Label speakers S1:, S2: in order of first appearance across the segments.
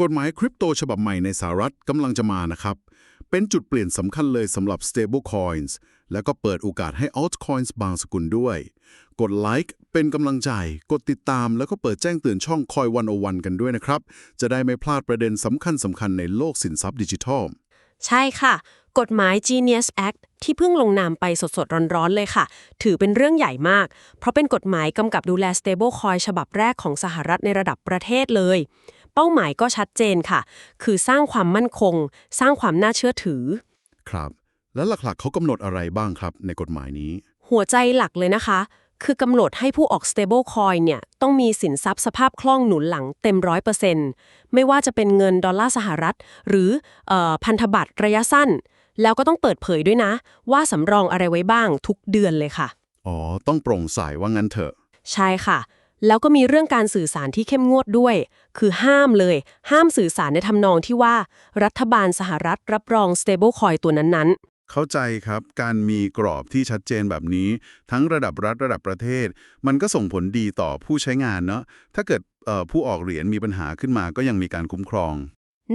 S1: กฎหมายคริปโตฉบับใหม่ในสหรัฐกำลังจะมานะครับ เป็นจุดเปลี่ยนสำคัญเลยสำหรับ stable coins แล้วก็เปิดโอกาสให้ altcoins บางสกุลด้วย กดไลค์เป็นกำลังใจ กดติดตามแล้วก็เปิดแจ้งเตือนช่อง Coin 101กันด้วยนะครับ จะได้ไม่พลาดประเด็นสำคัญสำคัญในโลกสินทรัพย์ดิจิทัล
S2: ใช่ค่ะ กฎหมาย Genius Act ที่เพิ่งลงนามไปสดๆ ร้อนๆ เลยค่ะ ถือเป็นเรื่องใหญ่มาก เพราะเป็นกฎหมายกำกับดูแล stablecoin ฉบับแรกของสหรัฐในระดับประเทศเลย เป้าหมายก็ชัดเจนค่ะ คือสร้างความมั่นคง สร้างความน่าเชื่อถือ
S1: ครับ แล้วหลักๆ เขากำหนดอะไรบ้างครับในกฎหมายนี้
S2: หัวใจหลักเลยนะคะ คือกำหนดให้ผู้ออก stable coin เนี่ยต้องมีสินทรัพย์สภาพคล่องหนุนหลังเต็มร้อยเปอร์เซ็นต์ไม่ว่าจะเป็นเงินดอลลาร์สหรัฐ หรือเออพันธบัตรระยะสั้น แล้วก็ต้องเปิดเผยด้วยนะ ว่าสำรองอะไรไว้บ้างทุกเดือนเลยค่ะ
S1: อ๋อ ต้องโปร่งใสว่างั้นเถอะ
S2: ใช่ค่ะ แล้วก็มีเรื่องการสื่อสารที่เข้มงวดด้วย คือห้ามเลย ห้ามสื่อสารในทำนองที่ว่า รัฐบาลสหรัฐรับรอง stable coin ตัวนั้นๆ
S1: เข้าใจครับ การมีกรอบที่ชัดเจนแบบนี้ ทั้งระดับรัฐระดับประเทศ มันก็ส่งผลดีต่อผู้ใช้งานเนาะถ้าเกิดเอ่อผู้ออกเหรียญมีปัญหาขึ้นมาก็ยังมีการคุ้มครอง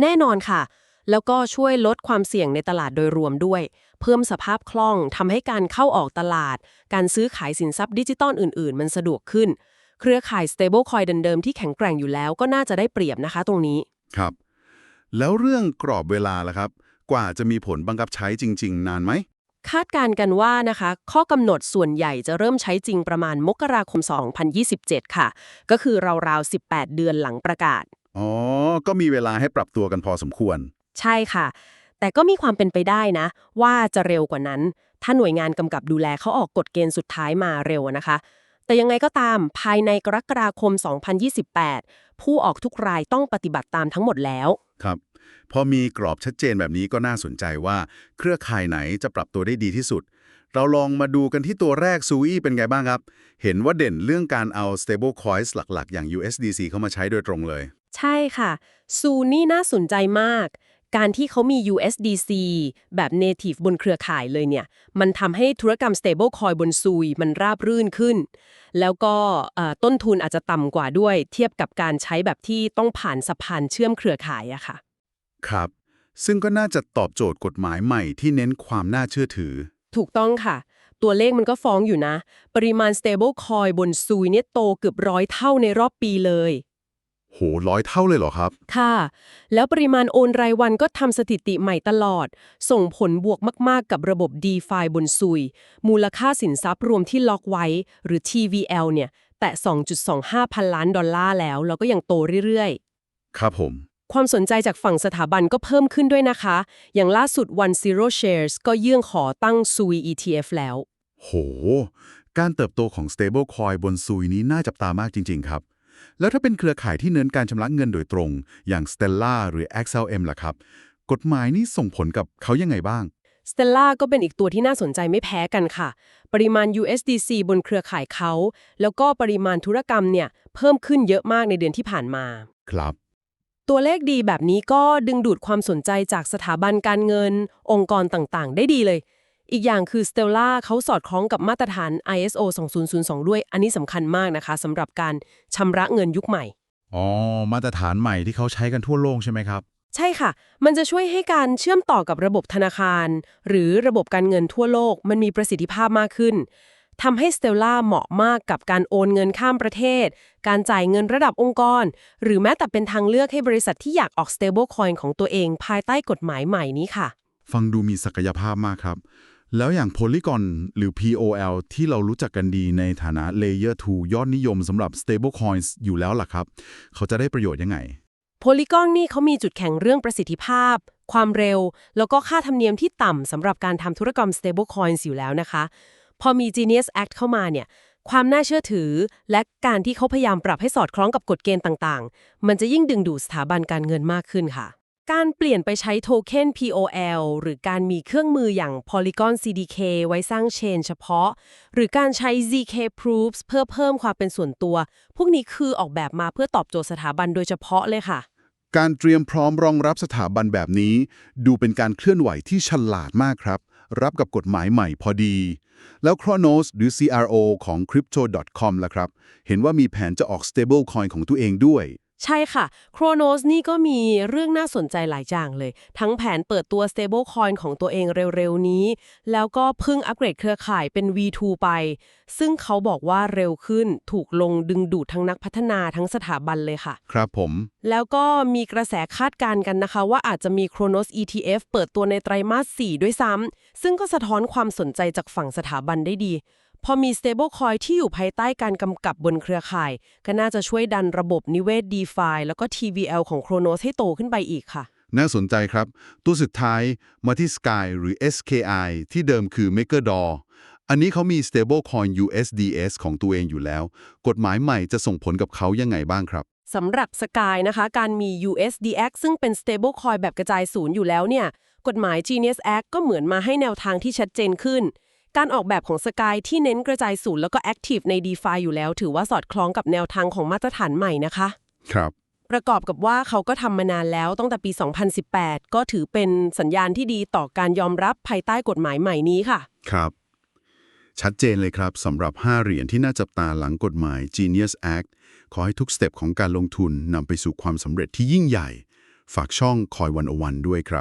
S2: แน่นอนค่ะ แล้วก็ช่วยลดความเสี่ยงในตลาดโดยรวมด้วย เพิ่มสภาพคล่องทำให้การเข้าออกตลาด การซื้อขายสินทรัพย์ดิจิตอลอื่น ๆ มันสะดวกขึ้น เครือข่าย stablecoin เดิมๆที่แข็งแกร่งอยู่แล้วก็น่าจะได้เปรียบนะคะตรงนี้
S1: ครับ แล้วเรื่องกรอบเวลาล่ะครับ กว่าจะมีผลบังคับใช้จริง ๆ นานไหม
S2: คาดการณ์กันว่านะคะ ข้อกำหนดส่วนใหญ่จะเริ่มใช้จริงประมาณมกราคม 2027 ค่ะ ก็คือราวๆ 18 เดือนหลังประกาศ
S1: อ๋อ ก็มีเวลาให้ปรับตัวกันพอสมควร
S2: ใช่ค่ะ แต่ก็มีความเป็นไปได้นะ ว่าจะเร็วกว่านั้น ถ้าหน่วยงานกำกับดูแลเขาออกกฎเกณฑ์สุดท้ายมาเร็วนะคะ แต่ยังไงก็ตามภายในกรกฎาคม 2028 ผู้ออกทุกรายต้องปฏิบัติตามทั้งหมดแล้ว
S1: ครับพอมีกรอบชัดเจนแบบนี้ก็น่าสนใจว่า เครือข่ายไหนจะปรับตัวได้ดีที่สุด เราลองมาดูกันที่ตัวแรกซูอี้เป็นไงบ้างครับ เห็นว่าเด่นเรื่องการเอา stable coins หลักๆ อย่าง USDC เข้ามาใช้โดยตรงเลย
S2: ใช่ค่ะ ซูนี่น่าสนใจมาก การที่เขามี USDC แบบ native บนเครือข่ายเลยเนี่ย มันทำให้ธุรกรรม stablecoin บนซูยมันราบรื่นขึ้น แล้วก็เอ่อต้นทุนอาจจะต่ำกว่าด้วย เทียบกับการใช้แบบที่ต้องผ่านสะพานเชื่อมเครือข่ายอะค่ะ
S1: ครับ ซึ่งก็น่าจะตอบโจทย์กฎหมายใหม่ที่เน้นความน่าเชื่อถือ
S2: ถูกต้องค่ะ ตัวเลขมันก็ฟ้องอยู่นะ ปริมาณ stable coin บนซูยเนี่ยโตเกือบร้อยเท่าในรอบปีเลย
S1: โหร้อยเท่าเลยเหรอครับ
S2: ค่ะ แล้วปริมาณโอนรายวันก็ทำสถิติใหม่ตลอด ส่งผลบวกมาก ๆ กับระบบ DeFi บนซุย มูลค่าสินทรัพย์รวมที่ล็อกไว้ หรือ TVL เนี่ย แต่ 2.25 พันล้านดอลลาร์แล้ว แล้วก็ยังโตเรื่อย
S1: ครับผม
S2: ๆความสนใจจากฝั่งสถาบันก็เพิ่มขึ้นด้วยนะคะ อย่างล่าสุด One Zero Shares ก็ยื่นขอตั้งซุย ETF แล้ว
S1: โห การเติบโตของ stablecoin บนซุยนี้น่าจับตามากจริง ๆ ครับ แล้วถ้าเป็นเครือข่ายที่เน้นการชำระเงินโดยตรง อย่าง Stella หรือ XLM ล่ะครับ กฎหมายนี้ส่งผลกับเขายังไงบ้าง
S2: Stella ก็เป็นอีกตัวที่น่าสนใจไม่แพ้กันค่ะ ปริมาณ USDC บนเครือข่ายเขา แล้วก็ปริมาณธุรกรรมเนี่ยเพิ่มขึ้นเยอะมากในเดือนที่ผ่านมา
S1: ครับ
S2: ตัวเลขดีแบบนี้ก็ดึงดูดความสนใจจากสถาบันการเงิน องค์กรต่างๆ ได้ดีเลย อีกอย่างคือ Stella เขาสอดคล้องกับมาตรฐาน ISO 2002 ด้วย อันนี้สำคัญมากนะคะสำหรับการชำระเงินยุคใหม่
S3: อ๋อ มาตรฐานใหม่ที่เขาใช้กันทั่วโลกใช่ไหมครับ
S2: ใช่ค่ะ มันจะช่วยให้การเชื่อมต่อกับระบบธนาคาร หรือระบบการเงินทั่วโลก มันมีประสิทธิภาพมากขึ้นทำให้ Stella เหมาะมากกับการโอนเงินข้ามประเทศ การจ่ายเงินระดับองค์กร หรือแม้แต่เป็นทางเลือกให้บริษัทที่อยากออก stablecoin ของตัวเองภายใต้กฎหมายใหม่นี้ค่ะ
S1: ฟังดูมีศักยภาพมากครับ แล้วอย่าง Polygon หรือ POL ที่เรารู้จักกันดีในฐานะ Layer 2 ยอดนิยมสำหรับ stablecoins อยู่แล้วล่ะครับ เขาจะได้ประโยชน์ยังไง
S2: Polygon นี่เขามีจุดแข็งเรื่องประสิทธิภาพ ความเร็ว แล้วก็ค่าธรรมเนียมที่ต่ำสำหรับการทำธุรกรรม stablecoins อยู่แล้วนะคะ พอมี Genius Act เข้ามาเนี่ยความน่าเชื่อถือ และการที่เขาพยายามปรับให้สอดคล้องกับกฎเกณฑ์ต่างๆ มันจะยิ่งดึงดูดสถาบันการเงินมากขึ้นค่ะ การเปลี่ยนไปใช้โทเค็น POL หรือการมีเครื่องมืออย่าง Polygon CDK ไว้สร้างเชนเฉพาะ หรือการใช้ ZK Proofs เพื่อเพิ่มความเป็นส่วนตัว พวกนี้คือออกแบบมาเพื่อตอบโจทย์สถาบันโดยเฉพาะเลยค่ะ
S1: การเตรียมพร้อมรองรับสถาบันแบบนี้ ดูเป็นการเคลื่อนไหวที่ฉลาดมากครับ รับกับกฎหมายใหม่พอดี แล้ว Chronos หรือ CRO ของ crypto.com ล่ะครับ เห็นว่ามีแผนจะออก stablecoin ของตัวเองด้วย
S2: ใช่ค่ะ Chronos นี่ก็มีเรื่องน่าสนใจหลายอย่างเลย ทั้งแผนเปิดตัว stablecoin ของตัวเองเร็วๆนี้ แล้วก็เพิ่งอัปเกรดเครือข่ายเป็น V2 ไป ซึ่งเขาบอกว่าเร็วขึ้นถูกลงดึงดูดทั้งนักพัฒนาทั้งสถาบันเลยค่ะ
S4: ครับผม
S2: แล้วก็มีกระแสคาดการณ์กันนะคะ ว่าอาจจะมี Chronos ETF เปิดตัวในไตรมาส 4 ด้วยซ้ำซึ่งก็สะท้อนความสนใจจากฝั่งสถาบันได้ดี พอมี stablecoin ที่อยู่ภายใต้การกำกับบนเครือข่าย ก็น่าจะช่วยดันระบบนิเวศ DeFi แล้วก็ TVL ของ Chronos ให้โตขึ้นไปอีกค่ะ
S1: น่าสนใจครับ ตัวสุดท้ายมาที่ Sky หรือ SKI ที่เดิมคือ MakerDAO อันนี้เขามี stablecoin USDS ของตัวเองอยู่แล้ว กฎหมายใหม่จะส่งผลกับเขายังไงบ้างครับ
S2: สำหรับ Sky นะคะ การมี USDX ซึ่งเป็น stablecoin แบบกระจายศูนย์อยู่แล้วเนี่ย กฎหมาย Genius Act ก็เหมือนมาให้แนวทางที่ชัดเจนขึ้น การออกแบบของ Sky ที่เน้นกระจายศูนย์แล้วก็ Active ใน DeFi อยู่แล้ว ถือว่าสอดคล้องกับแนวทางของมาตรฐานใหม่นะคะ
S1: ครับ
S2: ประกอบกับว่าเขาก็ทำมานานแล้วตั้งแต่ปี 2018 ก็ถือเป็นสัญญาณที่ดีต่อการยอมรับภายใต้กฎหมายใหม่นี้ค่ะ
S1: ครับ ชัดเจนเลยครับสำหรับ 5 เหรียญที่น่าจับตาหลังกฎหมาย Genius Act ขอให้ทุกสเต็ปของการลงทุนนำไปสู่ความสำเร็จที่ยิ่งใหญ่ ฝากช่องคอยวันอวันด้วยครับ